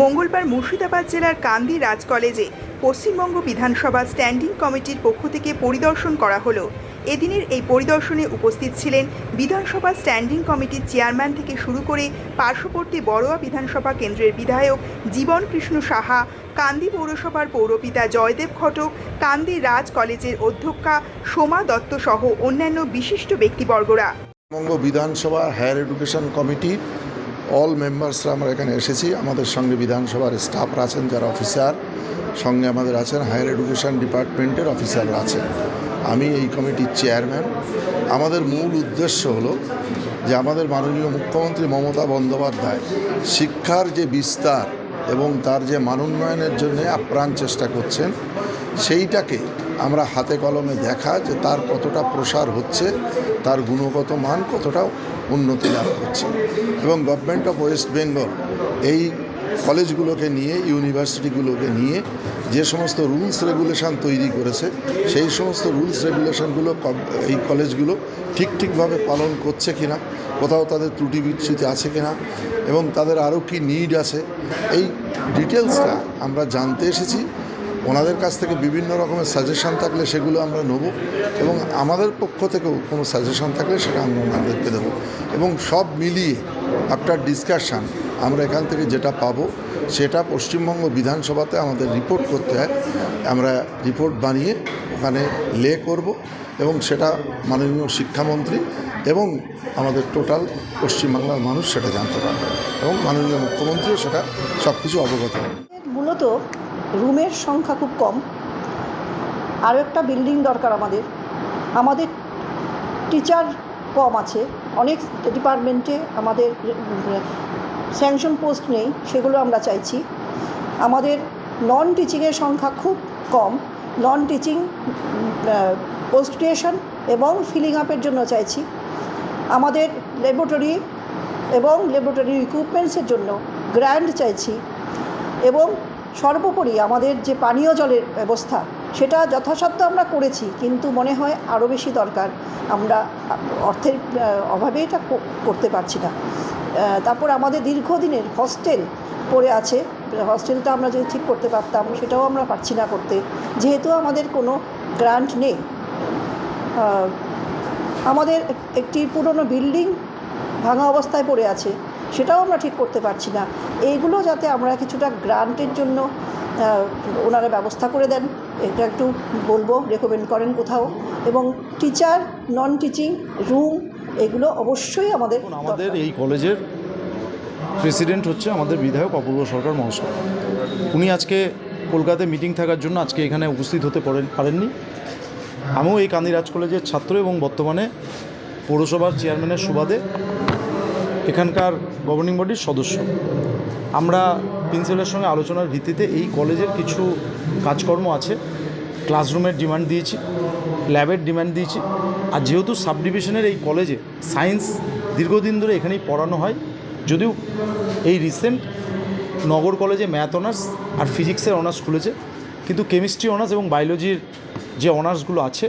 মঙ্গলবার মুর্শিদাবাদ জেলার কান্দি রাজ কলেজে পশ্চিমবঙ্গ বিধানসভা স্ট্যান্ডিং কমিটির পক্ষ থেকে পরিদর্শন করা হলো। এদিনের এই পরিদর্শনে উপস্থিত ছিলেন বিধানসভা স্ট্যান্ডিং কমিটির চেয়ারম্যান থেকে শুরু করে পার্শ্ববর্তী বড়োয়া বিধানসভা কেন্দ্রের বিধায়ক জীবন কৃষ্ণ সাহা, কান্দি পৌরসভার পৌরপিতা জয়দেব ঘটক, কান্দি রাজ কলেজের অধ্যক্ষা সোমা দত্ত সহ অন্যান্য বিশিষ্ট ব্যক্তিবর্গরা। পশ্চিমবঙ্গ বিধানসভা হায়ার এডুকেশন কমিটির অল মেম্বার্সরা আমরা এখানে এসেছি। আমাদের সঙ্গে বিধানসভার স্টাফরা আছেন, যারা অফিসার। সঙ্গে আমাদের আছেন হায়ার এডুকেশন ডিপার্টমেন্টের অফিসাররা আছেন। আমি এই কমিটির চেয়ারম্যান। আমাদের মূল উদ্দেশ্য হলো যে আমাদের মাননীয় মুখ্যমন্ত্রী মমতা বন্দ্যোপাধ্যায় শিক্ষার যে বিস্তার এবং তার যে মানোন্নয়নের জন্য আপ্রাণ চেষ্টা করছেন, সেইটাকে আমরা হাতে কলমে দেখা যে তার কতটা প্রসার হচ্ছে, তার গুণগত মান কতটা উন্নতি লাভ করছে। এবং গভর্নমেন্ট অফ ওয়েস্ট বেঙ্গল এই কলেজগুলোকে নিয়ে, ইউনিভার্সিটিগুলোকে নিয়ে যে সমস্ত রুলস রেগুলেশন তৈরি করেছে, সেই সমস্ত রুলস রেগুলেশনগুলো এই কলেজগুলো ঠিক ঠিকভাবে পালন করছে কিনা, কোথাও তাদের ত্রুটি বিচ্ছুতি আছে কিনা, এবং তাদের আরও কি নিড আছে, এই ডিটেলসটা আমরা জানতে এসেছি। ওনাদের কাছ থেকে বিভিন্ন রকমের সাজেশন থাকলে সেগুলো আমরা নেব এবং আমাদের পক্ষ থেকেও কোনো সাজেশন থাকলে সেটা আমরা ওনাদেরকে দেবো এবং সব মিলিয়ে আফটার ডিসকাশান আমরা এখান থেকে যেটা পাবো সেটা পশ্চিমবঙ্গ বিধানসভাতে আমাদের রিপোর্ট করতে হয়। আমরা রিপোর্ট বানিয়ে ওখানে লে করব এবং সেটা মাননীয় শিক্ষামন্ত্রী এবং আমাদের টোটাল পশ্চিমবাংলার মানুষ সেটা জানতে পারবে এবং মাননীয় মুখ্যমন্ত্রীও সেটা সব কিছু অবগত মূলত রুমের সংখ্যা খুব কম। আরও একটা বিল্ডিং দরকার আমাদের। আমাদের টিচার কম আছে। অনেক ডিপার্টমেন্টে আমাদের স্যাংশন পোস্ট নেই, সেগুলো আমরা চাইছি। আমাদের নন টিচিংয়ের সংখ্যা খুব কম। নন টিচিং পোস্ট ক্রিয়েশন এবং ফিলিং আপের জন্য চাইছি। আমাদের ল্যাবরেটরি এবং ল্যাবরেটরি ইকুইপমেন্টসের জন্য গ্র্যান্ড চাইছি। এবং সর্বোপরি আমাদের যে পানীয় জলের ব্যবস্থা, সেটা যথাসাধ্য আমরা করেছি, কিন্তু মনে হয় আরও বেশি দরকার। আমরা অর্থের অভাবে এটা করতে পারছি না। তারপর আমাদের দীর্ঘদিনের হস্টেল পড়ে আছে। হস্টেলটা আমরা যদি ঠিক করতে পারতাম, সেটাও আমরা পারছি না করতে। যেহেতু আমাদের কোনো গ্রান্ট নেই। আমাদের একটি পুরনো বিল্ডিং ভাঙা অবস্থায় পড়ে আছে। সেটাও আমরা ঠিক করতে পারছি না। এইগুলো যাতে আমরা কিছুটা গ্রান্টের জন্য ওনারা ব্যবস্থা করে দেন, এটা একটু বলব রেকমেন্ড করেন কোথাও। এবং টিচার নন টিচিং রুম এগুলো অবশ্যই আমাদের আমাদের এই কলেজের প্রেসিডেন্ট হচ্ছে আমাদের বিধায়ক অপূর্ব সরকার মহাশয়। উনি আজকে কলকাতায় মিটিং থাকার জন্য আজকে এখানে উপস্থিত হতে পারেন পারেননি। আমিও এই কান্দিরাজ কলেজের ছাত্র এবং বর্তমানে পৌরসভার চেয়ারম্যানের সুবাদে এখানকার গভর্নিং বডির সদস্য। আমরা প্রিন্সিপালের সঙ্গে আলোচনার ভিত্তিতে এই কলেজের কিছু কাজকর্ম আছে। ক্লাসরুমের ডিমান্ড দিয়েছি ল্যাবের ডিমান্ড দিয়েছি। আর যেহেতু সাব ডিভিশনের এই কলেজে সায়েন্স দীর্ঘদিন ধরে এখানেই পড়ানো হয়, যদিও এই রিসেন্ট নগর কলেজে ম্যাথ অনার্স আর ফিজিক্সের অনার্স খুলেছে, কিন্তু কেমিস্ট্রি অনার্স এবং বায়োলজির যে অনার্সগুলো আছে,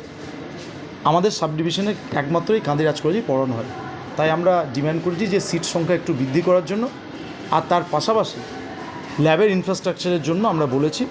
আমাদের সাব ডিভিশনে একমাত্র এই কাঁদিরাজ কলেজেই পড়ানো হয়। তাই আমরা ডিম্যান্ড করেছি যে সিট সংখ্যা একটু বৃদ্ধি করার জন্য। আর তার পাশাপাশি ল্যাবের ইনফ্রাস্ট্রাকচারের জন্য আমরা বলেছি